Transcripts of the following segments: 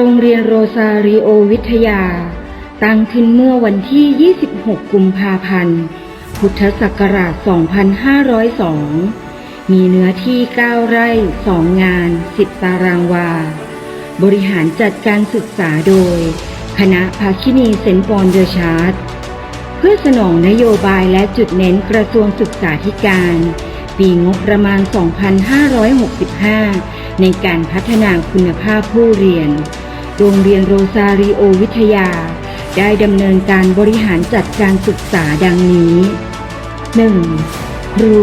โรงเรียนโรซาริโอวิทยา ตั้งขึ้นเมื่อวันที่ 26 กุมภาพันธ์ พุทธศักราช 2502 มีเนื้อที่ 9 ไร่ 2 งาน 10 ตารางวา บริหารจัดการศึกษาโดย คณะภาคินีเซนปอนเดอชาร์ตเพื่อสนองนโยบายและจุดเน้นกระทรวงศึกษาธิการ ปีงบประมาณ 2565 ในการพัฒนาคุณภาพผู้เรียน โรงเรียนโรซาริโอวิทยา ได้ดำเนินการบริหารจัดการศึกษาดังนี้ 1. ครู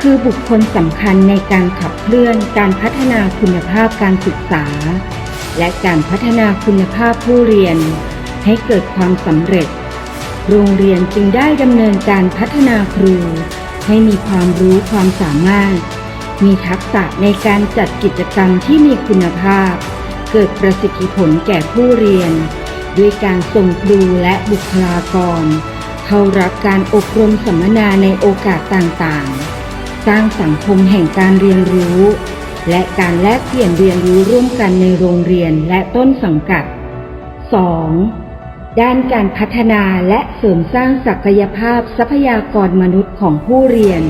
คือบุคคลสำคัญในการขับเคลื่อนการพัฒนาคุณภาพการศึกษา และการพัฒนาคุณภาพผู้เรียน ให้เกิดความสำเร็จ โรงเรียนจึงได้ดำเนินการพัฒนาครู ให้มีความรู้ความสามารถ มีทักษะในการจัดกิจกรรมที่มีคุณภาพ กิดประสิทธิผลแก่ผู้เรียน ด้วยการส่งครูและบุคลากร เข้ารับการอบรมสัมมนาในโอกาสต่างๆ สร้างสังคมแห่งการเรียนรู้ และการแลกเปลี่ยนเรียนรู้ร่วมกันในโรงเรียนและต้นสังกัด 2. ด้านการพัฒนาและเสริมสร้างศักยภาพทรัพยากรมนุษย์ของผู้เรียน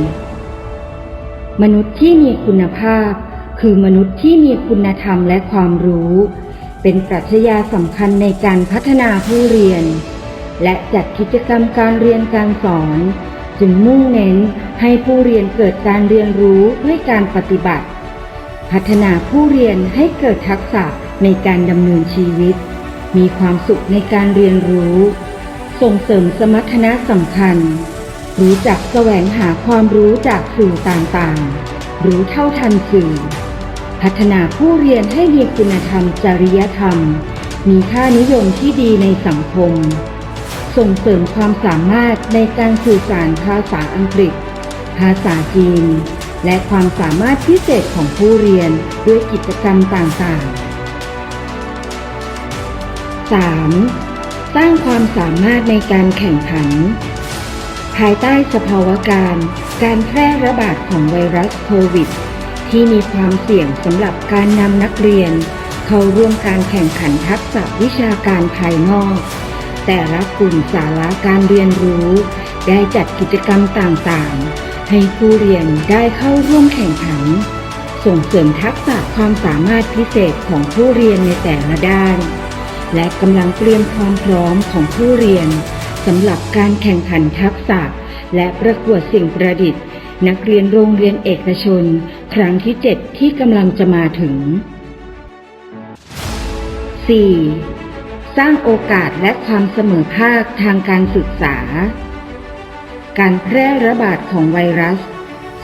มนุษย์ที่มีคุณภาพ คือมนุษย์ที่มีคุณธรรมและความรู้ เป็นปรัชญาสำคัญในการพัฒนาผู้เรียน และจัดกิจกรรมการเรียนการสอน จึงมุ่งเน้นให้ผู้เรียนเกิดการเรียนรู้ด้วยการปฏิบัติ พัฒนาผู้เรียนให้เกิดทักษะในการดำเนินชีวิต มีความสุขในการเรียนรู้ ส่งเสริมสมรรถนะสำคัญ รู้จักแสวงหาความรู้จากสื่อต่างๆ รู้เท่าทันสื่อ พัฒนาผู้เรียนให้มีคุณธรรมจริยธรรม มีค่านิยมที่ดีในสังคม ส่งเสริมความสามารถในการสื่อสารภาษาอังกฤษ ภาษาจีน และความสามารถพิเศษของผู้เรียนด้วยกิจกรรมต่างๆ 3. สร้างความสามารถในการแข่งขัน ภายใต้สภาวะการ การแพร่ระบาดของไวรัสโควิด ที่มีความเสี่ยงสำหรับการนำนักเรียน เข้าร่วมการแข่งขันทักษะวิชาการภายนอก แต่ละกลุ่มสาระการเรียนรู้ ได้จัดกิจกรรมต่างๆ ให้ผู้เรียนได้เข้าร่วมแข่งขัน ส่งเสริมทักษะความสามารถพิเศษของผู้เรียนในแต่ละด้าน และกำลังเตรียมความพร้อมของผู้เรียนสำหรับการแข่งขันทักษะและประกวดสิ่งประดิษฐ์ นักเรียนโรงเรียนเอกชน ครั้งที่ 7 ที่กำลังจะมาถึง 4. สร้างโอกาสและความเสมอภาคทางการศึกษา การแพร่ระบาดของไวรัส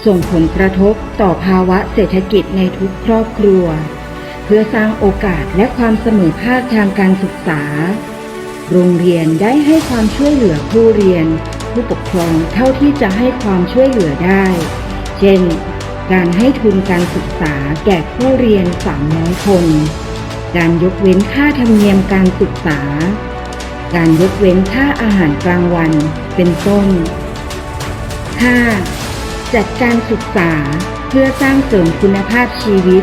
ส่งผลกระทบต่อภาวะเศรษฐกิจในทุกครอบครัว เพื่อสร้างโอกาสและความเสมอภาคทางการศึกษา โรงเรียนได้ให้ความช่วยเหลือผู้เรียน ผู้ปกครองเท่าที่จะให้ความช่วยเหลือได้ เช่น การให้ทุนการศึกษาแก่ผู้เรียน 300 คน การยกเว้นค่าธรรมเนียมการศึกษา การยกเว้นค่าอาหารกลางวัน เป็นต้น 5. จัดการศึกษาเพื่อสร้างเสริมคุณภาพชีวิต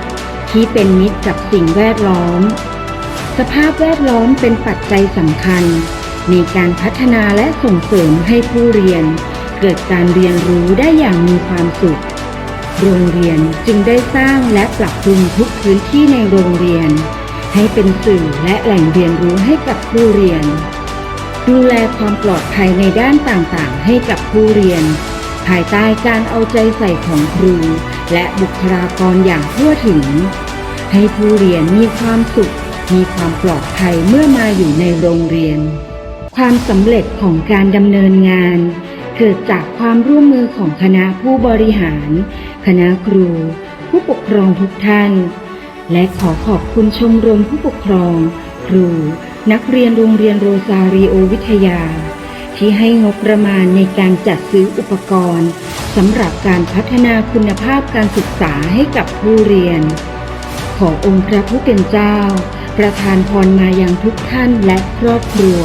ที่เป็นมิตรกับสิ่งแวดล้อม สภาพแวดล้อมเป็นปัจจัยสำคัญ ในการพัฒนาและส่งเสริมให้ผู้เรียน เกิดการเรียนรู้ได้อย่างมีความสุข โรงเรียนจึงได้สร้างและปรับปรุงทุกพื้นที่ในโรงเรียน ให้เป็นสื่อและแหล่งเรียนรู้ให้กับผู้เรียน ดูแลความปลอดภัยในด้านต่างๆ ให้กับผู้เรียน ภายใต้การเอาใจใส่ของครู และบุคลากรอย่างทั่วถึง ให้ผู้เรียนมีความสุขมีความปลอดภัยเมื่อมาอยู่ในโรงเรียน ความสำเร็จของการดำเนินงาน เกิดจากความร่วมมือของคณะผู้บริหาร คณะครู ผู้ปกครองทุกท่าน และขอขอบคุณชมรมผู้ปกครอง ครู นักเรียนโรงเรียนโรซาริโอวิทยา ที่ให้งบประมาณในการจัดซื้ออุปกรณ์สำหรับการพัฒนาคุณภาพการศึกษาให้กับผู้เรียน ขอองค์พระผู้เป็นเจ้า ประทานพรมายังทุกท่านและครอบครัว